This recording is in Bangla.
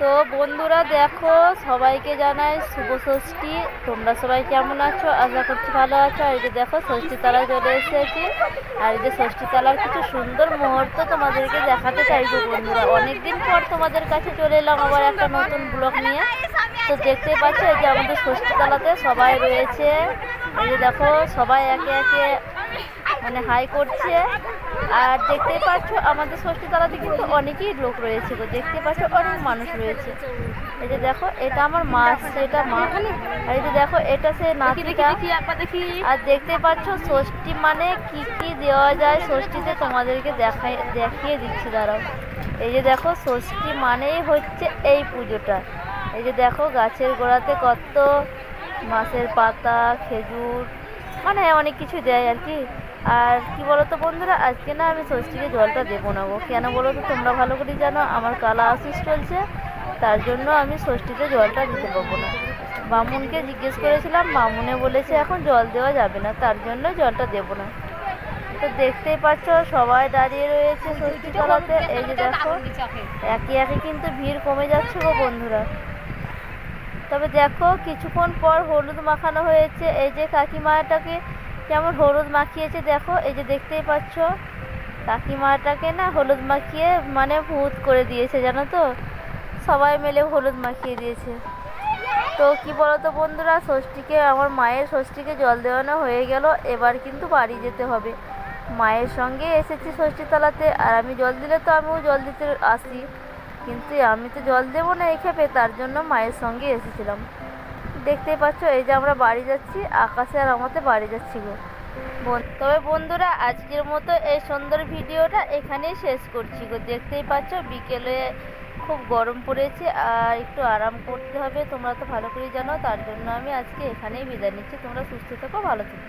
তো বন্ধুরা দেখো, সবাইকে জানাই শুভ ষষ্ঠী। তোমরা সবাই কেমন আছো? আশা করছি ভালো আছো। আর যে দেখো, ষষ্ঠী তলায় চলে এসেছি। আর যে ষষ্ঠী তলার কিছু সুন্দর মুহূর্ত তোমাদেরকে দেখাতে চাইছো বন্ধুরা। অনেকদিন পর তোমাদের কাছে চলে এলাম আবার একটা নতুন ব্লগ নিয়ে। তো দেখতে পাচ্ছ, এই যে আমাদের ষষ্ঠী তালাতে সবাই রয়েছে। এই যে দেখো, সবাই একে একে মানে হাই করছে। আর দেখতে পাচ্ছ আমাদের ষষ্ঠী তলাতে কিন্তু অনেকেই লোক রয়েছে গো। দেখতে পাচ্ছ অনেক মানুষ রয়েছে। এই যে দেখো এটা আমার মা আসছে এটা মা। আর এই যে দেখো এটা সে নাতিটা। আর দেখতে পাচ্ছ ষষ্ঠী মানে কি কি দেওয়া যায় ষষ্ঠীতে তোমাদেরকে দেখাই দেখিয়ে দিচ্ছি দাঁড়াও। এই যে দেখো ষষ্ঠী মানেই হচ্ছে এই পুজোটা। এই যে দেখো গাছের গোড়াতে কত মাছের পাতা খেজুর মানে অনেক কিছু দেয় আর কি। আর কি বলতো বন্ধুরা, আজকে না আমি ষষ্ঠীকে জলটা দেবো না গো। কেন বলো তো? তোমরা ভালো করে জানো, আমার কালা আশিস চলছে। তার জন্য আমি ষষ্ঠীতে জলটা দিতে পারব না। বামুনকে জিজ্ঞেস করেছিলাম, বামুনে বলেছে এখন জল দেওয়া যাবে না, তার জন্য জলটা দেবো না। তো দেখতেই পাচ্ছ, সবাই দাঁড়িয়ে রয়েছে ষষ্ঠী তলাতে এই যে দেখো, একে একে কিন্তু ভিড় কমে যাচ্ছে গো বন্ধুরা। তবে দেখো, কিছুক্ষণ পর হলুদ মাখানো হয়েছে। এই যে কাকিমাটাকে কেমন হলুদ মাখিয়েছে, দেখো, এই যে দেখতেই পাচ্ছ। কাকিমাটাকে না হলুদ মাখিয়ে মানে ভূত করে দিয়েছে, জানো তো? সবাই মিলে হলুদ মাখিয়ে দিয়েছে। তো কি বলতো বন্ধুরা, ষষ্ঠীকে, আমার মায়ের ষষ্ঠীকে জল দেওয়ানো হয়ে গেল, এবার কিন্তু বাড়ি যেতে হবে। মায়ের সঙ্গে এসেছি ষষ্ঠীতলাতে, আর আমি জল দিলে তো আমিও জল দিতে আসি। কিন্তু আমি তো জল দেবো না এই খেপে তার জন্য মায়ের সঙ্গে এসেছিলাম। দেখতেই পাচ্ছ, এই যে আমরা বাড়ি যাচ্ছি, আকাশে আর আমাদের বাড়ি যাচ্ছি গো। তবে বন্ধুরা, আজকের মতো এই সুন্দর ভিডিওটা এখানেই শেষ করছি গো। দেখতেই পাচ্ছ, বিকেলে খুব গরম পড়েছে, আর একটু আরাম করতে হবে, তোমরা তো ভালো করে জানো, তার জন্য আমি আজকে এখানেই বিদায় নিচ্ছি। তোমরা সুস্থ থেকো, ভালো থেকো।